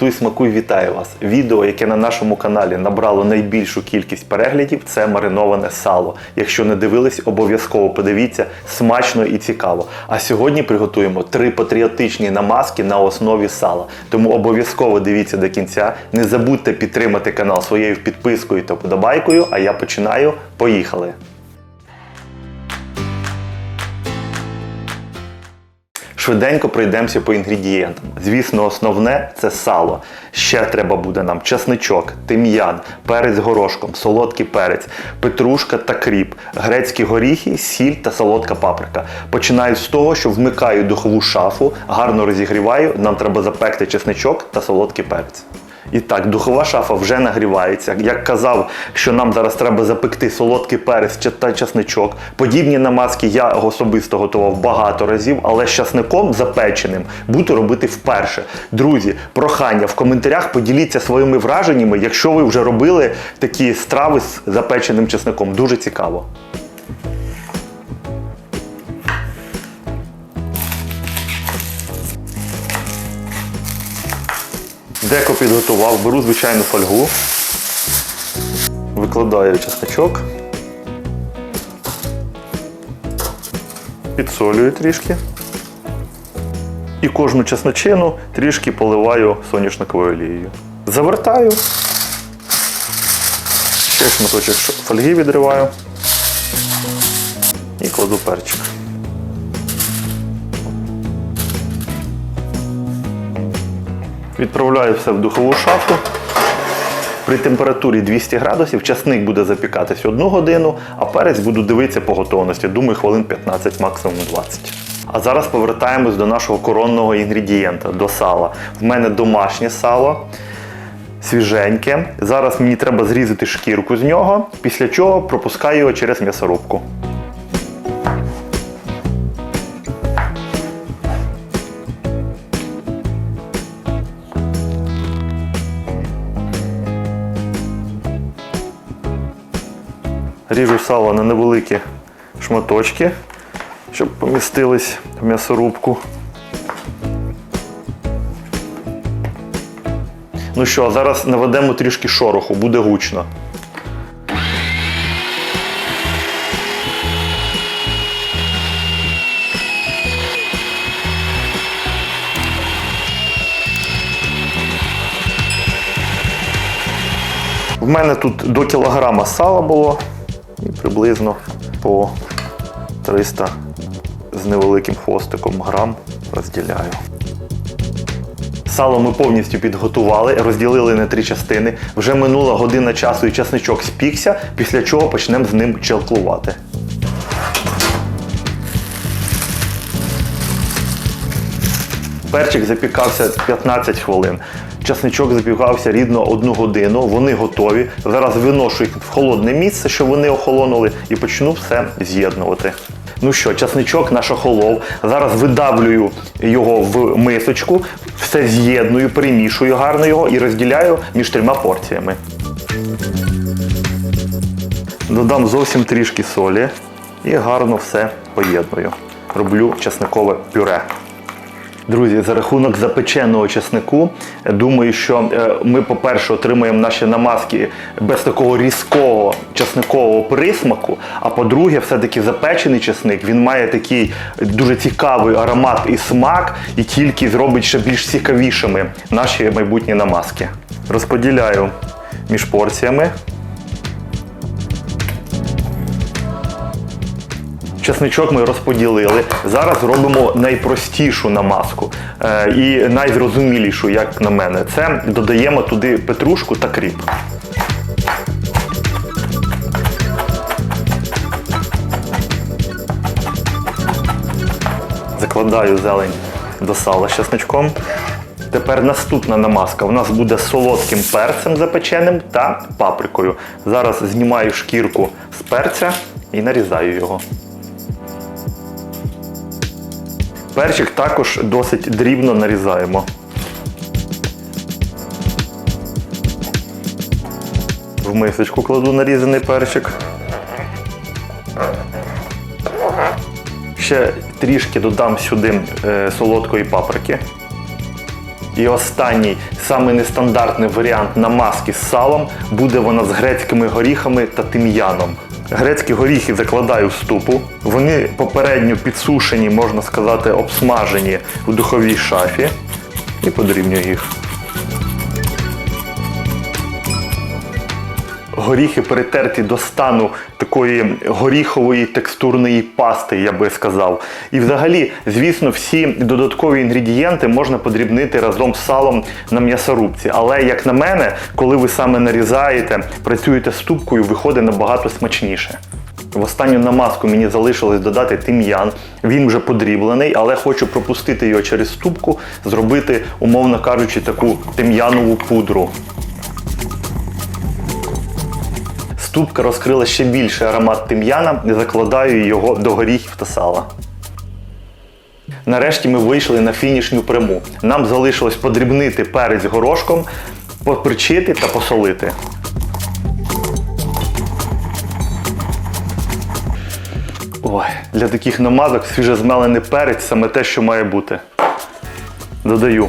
Готуй смакуй, вітаю вас! Відео, яке на нашому каналі набрало найбільшу кількість переглядів, це мариноване сало. Якщо не дивились, обов'язково подивіться, смачно і цікаво. А сьогодні приготуємо три патріотичні намазки на основі сала. Тому обов'язково дивіться до кінця. Не забудьте підтримати канал своєю підпискою та подобайкою. А я починаю. Поїхали! Швиденько пройдемося по інгредієнтам. Звісно, основне це сало. Ще треба буде нам часничок, тим'ян, перець горошком, солодкий перець, петрушка та кріп, грецькі горіхи, сіль та солодка паприка. Починаю з того, що вмикаю духову шафу, гарно розігріваю. Нам треба запекти чесничок та солодкий перець. І так, духова шафа вже нагрівається. Як казав, що нам зараз треба запекти солодкий перець та часничок. Подібні намазки я особисто готував багато разів, але з часником запеченим буду робити вперше. Друзі, прохання в коментарях поділіться своїми враженнями, якщо ви вже робили такі страви з запеченим часником. Дуже цікаво. Деко підготував, беру звичайну фольгу, викладаю чесночок, підсолюю трішки. І кожну чесночину трішки поливаю соняшниковою олією. Завертаю. Ще шматочок фольги відриваю і кладу перчик. Відправляю все в духову шафу. При температурі 200 градусів часник буде запікатись одну годину, а перець буду дивитися по готовності. Думаю, хвилин 15, максимум 20. А зараз повертаємось до нашого коронного інгредієнта, до сала. В мене домашнє сало, свіженьке. Зараз мені треба зрізати шкірку з нього, після чого пропускаю його через м'ясорубку. Ріжу сало на невеликі шматочки, щоб помістились в м'ясорубку. Ну що, зараз наведемо трішки шороху, буде гучно. В мене тут до кілограма сала було і приблизно по 300 з невеликим хвостиком грам розділяю. Сало ми повністю підготували, розділили на три частини. Вже минула година часу і часничок спікся, після чого почнемо з ним челклувати. Перчик запікався 15 хвилин. Часничок запікався рідно 1 годину. Вони готові. Зараз виношу їх в холодне місце, щоб вони охолонули, і почну все з'єднувати. Ну що, часничок наш охолов. Зараз видавлюю його в мисочку, все з'єдную, перемішую гарно його і розділяю між трьома порціями. Додам зовсім трішки солі і гарно все поєдную. Роблю часникове пюре. Друзі, за рахунок запеченого чеснику, думаю, що е, ми, по-перше, отримаємо наші намазки без такого різкого чесникового присмаку. А по-друге, все-таки запечений чесник він має такий дуже цікавий аромат і смак, і тільки зробить ще більш цікавішими наші майбутні намазки. Розподіляю між порціями. Чесничок ми розподілили. Зараз робимо найпростішу намазку е, і найзрозумілішу, як на мене. Це додаємо туди петрушку та кріп. Закладаю зелень до сала з чесничком. Тепер наступна намазка у нас буде солодким перцем запеченим та паприкою. Зараз знімаю шкірку з перця і нарізаю його. Перчик також досить дрібно нарізаємо. В мисочку кладу нарізаний перчик. Ще трішки додам сюди е, солодкої паприки. І останній, самий нестандартний варіант намазки з салом буде вона з грецькими горіхами та тим'яном. Грецькі горіхи закладаю в ступу. Вони попередньо підсушені, можна сказати, обсмажені у духовій шафі. І подрібнюю їх. Горіхи перетерті до стану такої горіхової текстурної пасти, я би сказав. І взагалі, звісно, всі додаткові інгредієнти можна подрібнити разом з салом на м'ясорубці. Але, як на мене, коли ви саме нарізаєте, працюєте з тубкою, виходить набагато смачніше. В останню намазку мені залишилось додати тим'ян. Він вже подріблений, але хочу пропустити його через ступку, зробити, умовно кажучи, таку тим'янову пудру. Ступка розкрила ще більший аромат тим'яна і закладаю його до горіхів та сала. Нарешті ми вийшли на фінішню приму. Нам залишилось подрібнити перець горошком, поперчити та посолити. Ой, для таких намазок свіжезмелений перець саме те, що має бути. Додаю.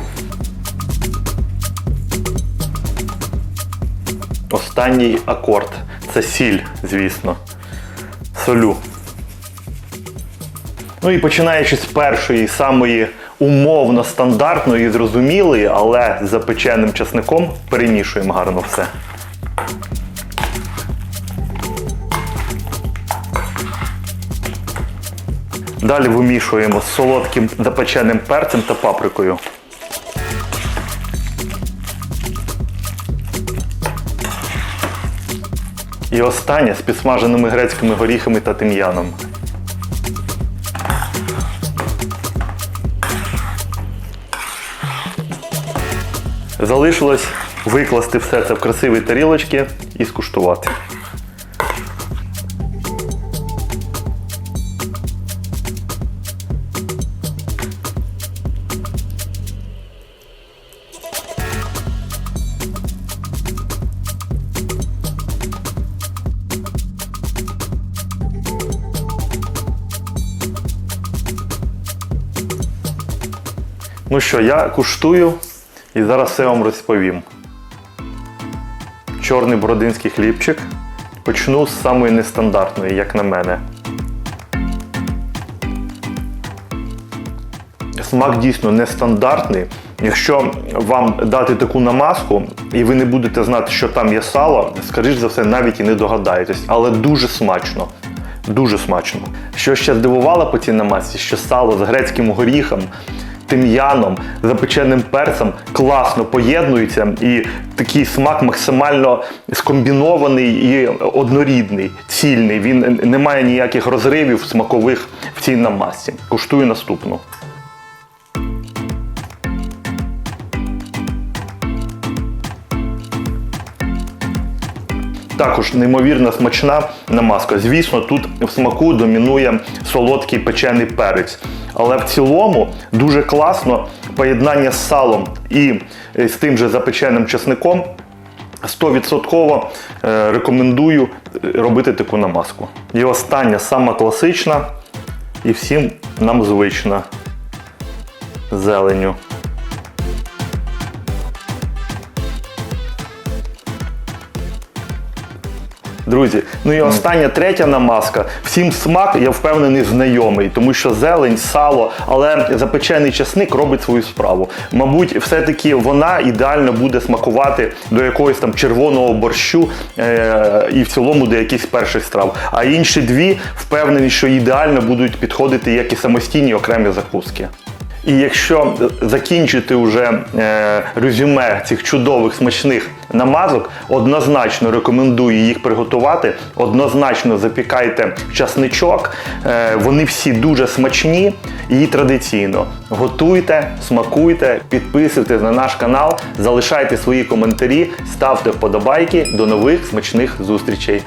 Останній акорд. Це сіль, звісно. Солю. Ну і починаючи з першої, самої умовно стандартної, зрозумілої, але з запеченим часником перемішуємо гарно все. Далі вимішуємо з солодким запеченим перцем та паприкою. І останнє з підсмаженими грецькими горіхами та тим'яном. Залишилось викласти все це в красиві тарілочки і скуштувати. Ну що, я куштую і зараз все вам розповім. Чорний бородинський хлібчик. Почну з самої нестандартної, як на мене. Смак дійсно нестандартний. Якщо вам дати таку намазку, і ви не будете знати, що там є сало, скоріш за все, навіть і не догадаєтесь. Але дуже смачно. Дуже смачно. Що ще здивувало по цій намазці, що сало з грецьким горіхом, тим'яном, запеченим перцем класно поєднується, і такий смак максимально скомбінований і однорідний, цільний. Він не має ніяких розривів смакових в цій намазці. Куштую наступну. Також неймовірно смачна намазка. Звісно, тут в смаку домінує солодкий печений перець. Але в цілому дуже класно поєднання з салом і е, з тим же запеченим чесником. 100% е, рекомендую е, робити таку намазку. І остання, сама класична і всім нам звична зеленю. Друзі, ну і остання третя намазка. Всім смак, я впевнений, знайомий, тому що зелень, сало, але запечений часник робить свою справу. Мабуть, все-таки вона ідеально буде смакувати до якогось там червоного борщу е- і в цілому до якихось перших страв. А інші дві впевнені, що ідеально будуть підходити як і самостійні окремі закуски. І якщо закінчити вже е, резюме цих чудових смачних намазок, однозначно рекомендую їх приготувати. Однозначно запікайте часничок. Е, вони всі дуже смачні і традиційно. Готуйте, смакуйте, підписуйтесь на наш канал, залишайте свої коментарі, ставте вподобайки. До нових смачних зустрічей.